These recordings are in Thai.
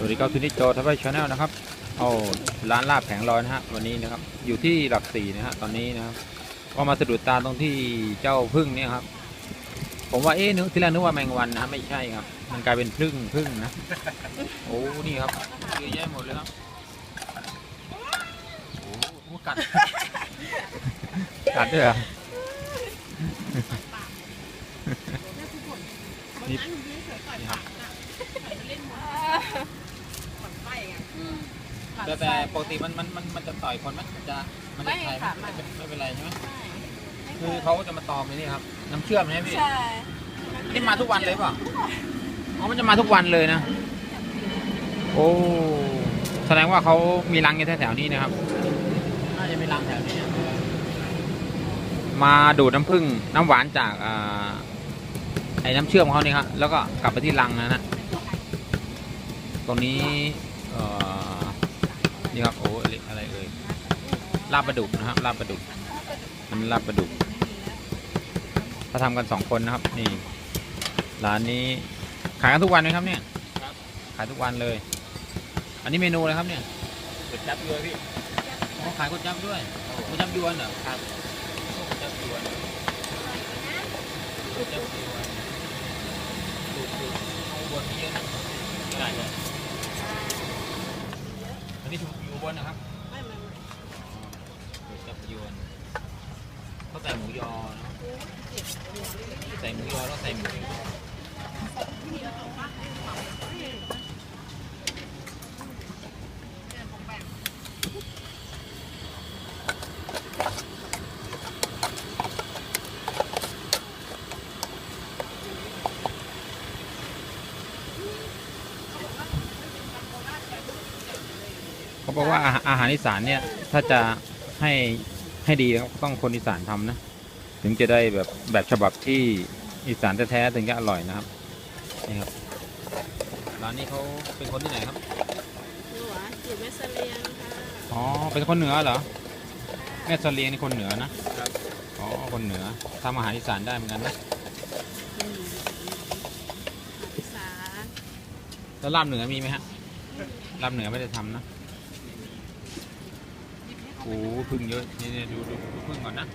สวัสดีครับทุนิจโจทัพไบชาแนลนะครับเอาร้านลาบแผงลอยนะฮะวันนี้นะครับอยู่ที่หลักสี่นะฮะตอนนี้นะครับก็มาสะดุดตาตรงที่เจ้าพึ่งเนี่ยครับ ผมว่าเอ๊ะนึกที่แรกนึกว่าแมงวันนะไม่ใช่ครับ มันกลายเป็นพึ่งพึ่งนะโอ้นี่ครับเยอะแยะหมดเลยครับโอ้โหกัดกัดด้วยเหรอนี่นี่ครับ แต่แต่ปกติมันมันมันมันจะต่อยคนไหมมันจะมันจะใครไหมไม่ค่ะไม่เป็นไม่ไม่เป็นไรใช่ไหมใช่คือเขาจะมาตอมในนี่ครับ น้ำเชื่อมใช่ไหมพี่ใช่นี่มาทุกวันเลยเปล่ะอ๋อมันจะมาทุกวันเลยนะ โอ้แสดงว่าเขามีรังอยู่แถวๆนี้นะครับน่าจะมีรังแถวนี้มาดูดน้ำผึ้งน้ำหวานจากอ่าไอ้น้ำเชื่อมของเขานี่ครับแล้วก็กลับไปที่รังนะนะตรงนี้เอ่อ นี่ครับโอ้อะไรเอ่ยลาบปลาดุกนะครับลาบปลาดุกมันลาบปลาดุกเขาทำกันสองคนนะครับ นี่ร้านนี้ขายกันทุกวันไหมครับเนี่ยขายทุกวันเลย อันนี้เมนูอะไรครับเนี่ยก๋วยจับยวนพี่อ๋อขายก๋วยจับด้วยก๋วยจับยวนเหรอครับก๋วยจับยวนก๋วยจับยวนสูตรสูตรเอาบนนี้เยอะนะไม่ได้เลยอั นนี้ถูกอยู่บนนะครับไม่ไม่ไม่ก๋วยจับยวนเขาใส่หมูยอเนอะใส่หมูยอแล้วใส่หมู เขาบอกว่าอาหารอาหารอีสานเนี่ยถ้าจะให้ให้ดีนะครับต้องคนอีสานทำนะ ถึงจะได้แบบแบบฉบับที่อีสานแท้ๆถึงจะอร่อยนะครับนี่ครับร้านนี้เขาเป็นคนที่ไหนครับหนูอะอยู่แม่เสลียงค่ะอ๋อเป็นคนเหนือเหรอแม่เสลียงนี่คนเหนือนะอ๋อคนเหนือทำอาหารอีสานได้เหมือนกันนะอืมภาษาแล้วลาบเหนือมีไหมฮะลาบเหนือไม่ได้ทำนะ โอ้พึ่งเยอะนี่ๆดูดูดูพึ่งก่อนนะ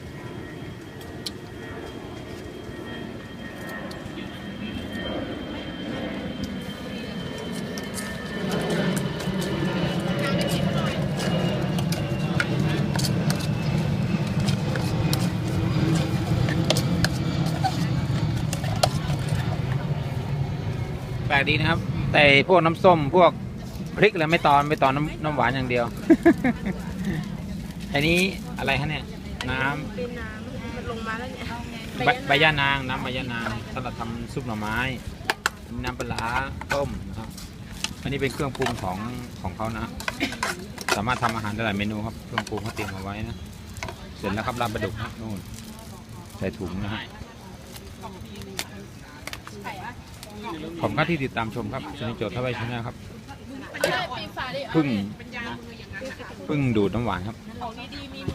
แปลกดีนะครับ แต่พวกน้ำส้มพวกพริกอะไรไม่ตอนไม่ตอนน้ำน้ำหวานอย่างเดียว อันนี้อะไรฮะเนี่ย น้ำเป็นน้ำมันลงมาแล้วเนี่ยใบใบย่านาง น้ำใบย่านางสำหรับทำซุปหน่อไม้น้ำปลาร้าต้มนะครับ อันนี้เป็นเครื่องปรุงของของเขานะ สามารถทำอาหารได้หลายเมนูครับ เครื่องปรุงเขาเตรียมเอาไว้นะ เสร็จแล้วครับลาบปลาดุกนะนู่นใส่ถุงนะฮะขอบคุณครับที่ติดตามชมครับชนิดโจทย์ทวายชาแนลครับ พึ่ง พึ่งดูดน้ำหวานครับ ของดีๆมีมีทิ้ง